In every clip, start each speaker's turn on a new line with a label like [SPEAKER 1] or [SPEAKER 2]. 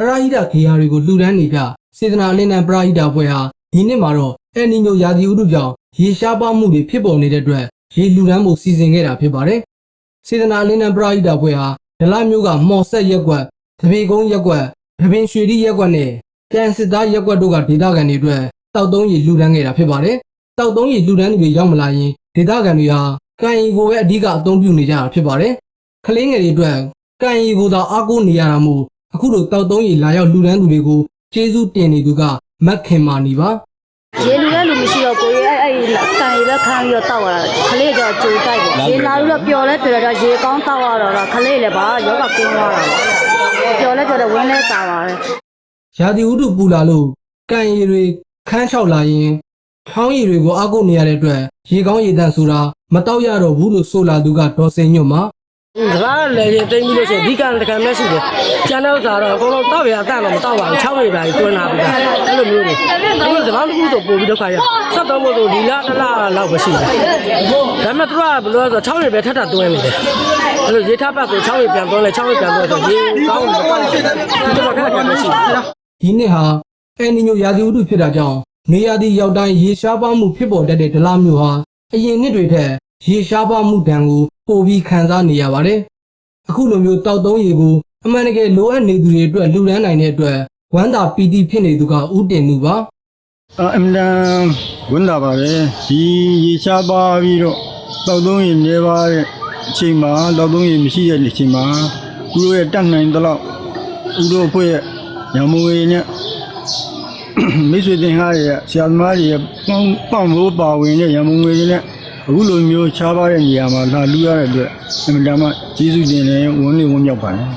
[SPEAKER 1] အရာဟိတဂေယာတွေကိုလှူဒန်းနေပြ စေတနာအလင်းတန်းပရာဟိတဘွဲဟာဒီနှစ်မှာတော့အန်နီညိုယာဒီဥတုကြောင့်ရေရှားပါမှုတွေဖြစ်ပေါ်နေတဲ့အတွက်ရေလှူဒန်းဖို့စီစဉ်ခဲ့တာဖြစ်ပါတယ်။စေတနာအလင်းတန်းပရာဟိတဘွဲဟာဒလမျိုးကမော်ဆက်ရက်ကွက်တပေကုန်းရက်ကွက်ဒပင်ရွှေရီရက်ကွက်နဲ့ကန်စစ်သားရက်ကွက်တို့ကဒေသခံတွေအတွက်တောက်သုံးရေလှူဒန်းခဲ့တာဖြစ်ပါတယ်။တောက်သုံးရေလှူဒန်းသူတွေရောက်မလာရင်ဒေသခံတွေဟာကန်ရီကိုပဲအဓိကအသုံးပြုနေကြတာဖြစ်ပါတယ်။ကလေးငယ်တွေအတွက်ကံရီကိုသာအားကိုးနေရတာမို့အခုလိုတောက်သုံးရီလာရောက်လူဒန်းသူတွေကို ကျေးဇူးတင်နေသူကမက်ခင်မာနီပါ
[SPEAKER 2] ရေလူတဲ့လူမရှိတော့ကိုရေအဲ့အဲ့ကန်ရီပဲခမ်းပြီးတော့တောက်ရတာခလေးကျတော့ကြိုတိုက်ပေါ့ရေလာပြီးတော့ပျော်လဲပျော်တော့ရေကောင်းတောက်ရတော့ခလေးလည်းပါယောဂကင်းသွားတာပျော်လဲပျော်တော့ဝင်းလဲတာပါတယ်
[SPEAKER 1] ရာသီဥတုပူလာလို့ကံရီတွေခန်းချောက်လာရင်ချောင်းရီတွေကိုအားကိုးနေရတဲ့အတွက်ရေကောင်းရေတန့်ဆိုတာမတောက်ရတော့ဘူးလို့ဆိုလာသူကဒေါ်စင်ညွတ်မှာ
[SPEAKER 3] စကားလည်းရင်တိမ့်ပြီးလို့ရှိရင်ဒီကံတကံမဲ့ရှိတယ်ကျန်တဲ့ဥစ္စာတော့အကုန်လုံးတောက်ရအတန့်တော့မတောက်ပါဘူး6ရေပါတွန်းလာပြီအဲ့လိုမျိုးတွေအဲ့ဒီတပေါင်းတစ်ခုဆိုပို့ပြီးဒုက္ခရဆက်တော့မို့ဆိုဒီလားတစ်လားလောက်ပဲရှိတယ်ဒါပေမဲ့သူကဘယ်လိုလဲဆို6ရေပဲထပ်ထပ်တွန်းနေတယ်အဲ့လိုရေထပ်ပတ်ဆို6ရေပြန်တွန်းလဲ6ရေပြန်တွန်းဆိုရေကောင်းမကောင်းဘူးတော်တော်ခက်ခဲမရှိဘူး
[SPEAKER 1] ဒီနှစ်ဟာအန်နီညိုရာသီဥတုဖြစ်တာကြောင့်နေရာဒီရောက်တိုင်းရေရှားပါမှုဖြစ်ပေါ်တတ်တဲ့ဒလမျိုးဟာအရင်နှစ်တွေထက်ရေရှားပါမှုဒဏ်ကို ပိုပြီးခံစားနေရပါတယ်။အခုလိုမျိုးတောက်သုံးရေကိုအမှန်တကယ်လိုအပ်နေသူတွေအတွက်လူဒန်းနိုင်တဲ့အတွက်ဝမ်းသာပီတိဖြစ်နေသူကဥတင်သူပါ
[SPEAKER 4] အအမတန်ဝန်တာပါပဲဒီရေချပါပြီးတော့တောက်သုံးရေနေပါတဲ့အချိန်မှာတောက်သုံးရေမရှိတဲ့အချိန်မှာသူတို့ရဲ့တတ်နိုင်သလောက်သူတို့အဖွဲ့ရဲ့ရမဝေနဲ့မိတ်ဆွေတင်ကားရဲ့ဆရာသမားတွေရဲ့ပေါင်းပေါင်းလို့ပါဝင်တဲ့ရမဝေတွေနဲ့ အခုလိုမျိုးချားပါတဲ့နေရာမှာလာလူရတဲ့အတွက်အမတန်မှကျေးဇူးတင်တယ်ဝန်လေးဝန်မြောက်ပါတယ်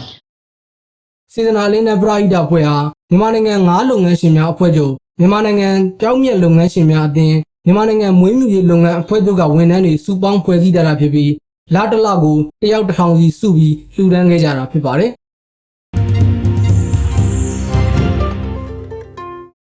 [SPEAKER 4] ။
[SPEAKER 1] စေတနာလင်းနဲ့ပရာဟိတအဖွဲ့ဟာမြန်မာနိုင်ငံငါးလုပ်ငန်းရှင်များအဖွဲ့ချုပ်မြန်မာနိုင်ငံကြောင်းမြက်လုပ်ငန်းရှင်များအသင်းမြန်မာနိုင်ငံမွေးမြူရေးလုပ်ငန်းအဖွဲ့ချုပ်ကဝန်ထမ်းတွေစုပေါင်းဖွဲ့စည်းကြတာဖြစ်ပြီးလာတစ်လကိုတယောက်တစ်ထောင်စီစုပြီးလှူဒန်းခဲ့ကြတာဖြစ်ပါတယ်။